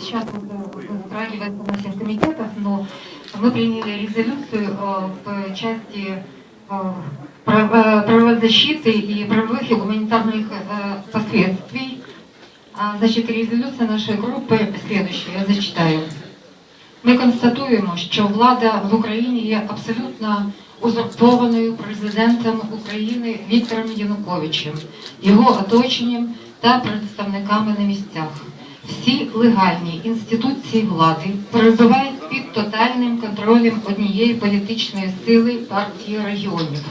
сейчас вот, э, устраивается на всех комитетах, но мы приняли резолюцию э, в части э, прав- э, правозащиты и правовых и гуманитарных э, последствий. А, Значит, резолюция нашей группы следующая, я зачитаю. Ми констатуємо, що влада в Україні є абсолютно узурпованою президентом України Віктором Януковичем, його оточенням та представниками на місцях. Всі легальні інституції влади перебувають під тотальним контролем однієї політичної сили партії регіонів.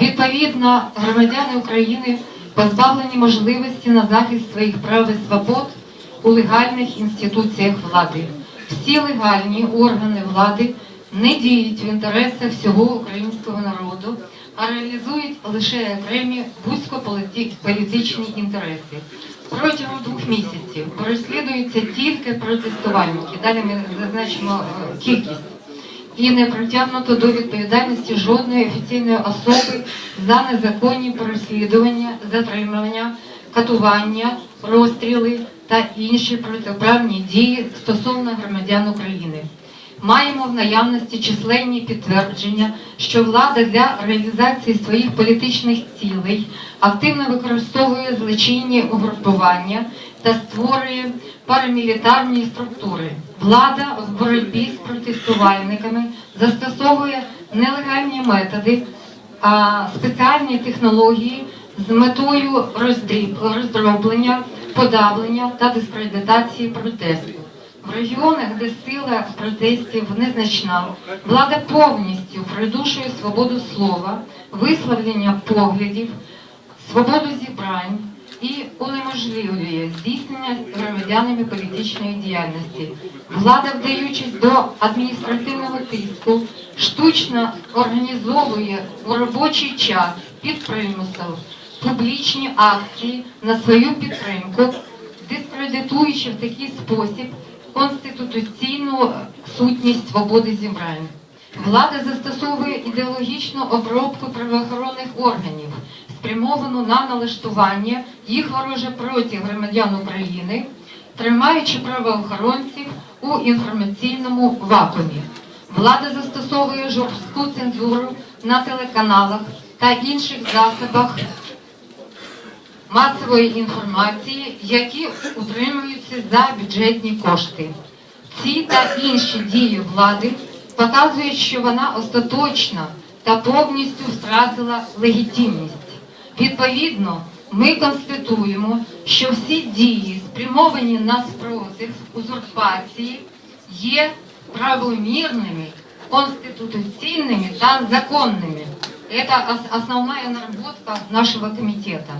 Відповідно, громадяни України позбавлені можливості на захист своїх прав і свобод у легальних інституціях влади. Всі легальні органи влади не діють в інтересах всього українського народу, а реалізують лише окремі вузькополітичні інтереси. Протягом двох місяців переслідуються тільки протестувальники. Далі ми зазначимо е, кількість і не притягнуто до відповідальності жодної офіційної особи за незаконні переслідування, затримання, катування, розстріли та інші протиправні дії стосовно громадян України. Маємо в наявності численні підтвердження, що влада для реалізації своїх політичних цілей активно використовує злочинні угрупування та створює парамілітарні структури. Влада в боротьбі з протестувальниками застосовує нелегальні методи, спеціальні технології з метою роздроблення, подавлення та дискредитації протесту. В регіонах, де сила протестів незначна, влада повністю придушує свободу слова, висловлення поглядів, свободу зібрань і унеможливлює здійснення громадянами політичної діяльності. Влада, вдаючись до адміністративного тиску, штучно організовує у робочий час під примусом публічні акції на свою підтримку, дискредитуючи в такий спосіб конституційну сутність свободи зібрань. Влада застосовує ідеологічну обробку правоохоронних органів, спрямовану на налаштування їх вороже проти громадян України, тримаючи правоохоронців у інформаційному вакуумі. Влада застосовує жорстку цензуру на телеканалах та інших засобах масової інформації, які утримуються за бюджетні кошти. Ці та інші дії влади показують, що вона остаточно та повністю втратила легітимність. Відповідно, ми констатуємо, що всі дії, спрямовані на спротив узурпації, є правомірними, конституційними та законними. Это ос- основная наработка нашего комитета.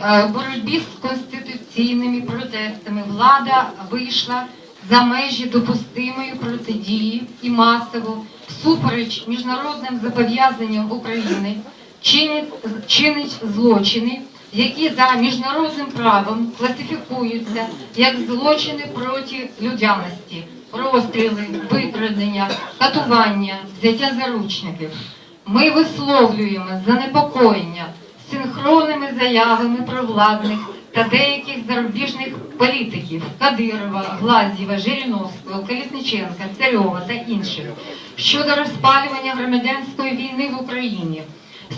Е, боротьбі з конституційними протестами влада вийшла за межі допустимої протидії і масово, всупереч міжнародним зобов'язанням України, чинить, чинить злочини, які за міжнародним правом класифікуються як злочини проти людяності, розстріли, викрадення, катування, взяття заручників. Ми висловлюємо занепокоєння синхронними заявами провладних та деяких зарубіжних політиків Кадирова, Глазєва, Жириновського, Колісниченка, Царьова та інших щодо розпалювання громадянської війни в Україні,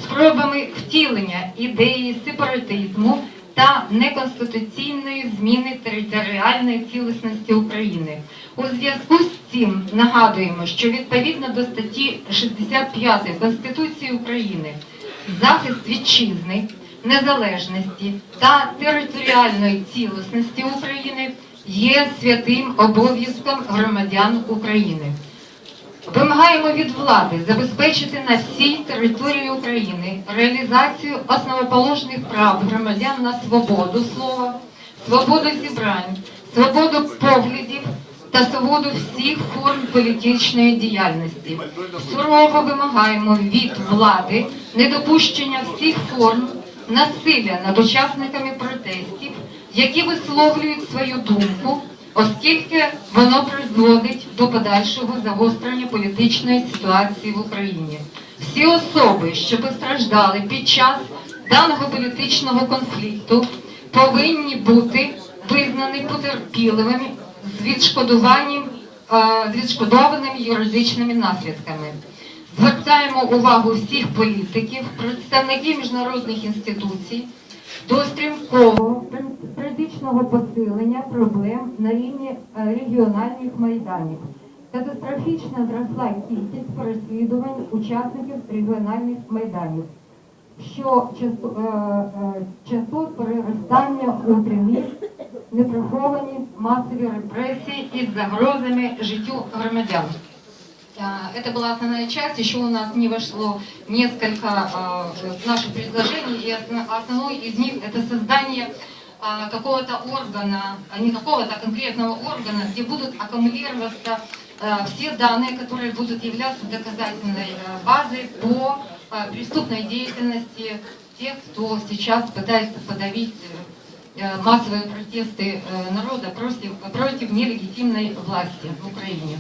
спробами втілення ідеї сепаратизму та неконституційної зміни територіальної цілісності України. У зв'язку з цим нагадуємо, що відповідно до статті 65 Конституції України захист вітчизни, незалежності та територіальної цілісності України є святим обов'язком громадян України. Вимагаємо від влади забезпечити на всій території України реалізацію основоположних прав громадян на свободу слова, свободу зібрань, свободу поглядів та свободу всіх форм політичної діяльності. Сурово вимагаємо від влади недопущення всіх форм насилля над учасниками протестів, які висловлюють свою думку оскільки воно призводить до подальшого загострення політичної ситуації в Україні. Всі особи, що постраждали під час даного політичного конфлікту, повинні бути визнані потерпілими з відшкодуванням, е, з відшкодованими юридичними наслідками. Звертаємо увагу всіх політиків, представників міжнародних інституцій до стрімкого періодичного посилення проблем на рівні е, регіональних майданів. Катастрофічно зросла кількість переслідувань учасників регіональних майданів, що часто, е, е, переростання у прямі неприховані масові репресії із загрозами життю громадян. А, Это была основная часть. Еще у нас не вошло несколько а, наших предложений, и основ- основной из них это создание а, какого-то органа, не какого-то конкретного органа, где будут аккумулироваться все данные, которые будут являться доказательной базой по преступной деятельности тех, кто сейчас пытается подавить э, массовые протесты э, народа против, против нелегитимной власти в Украине.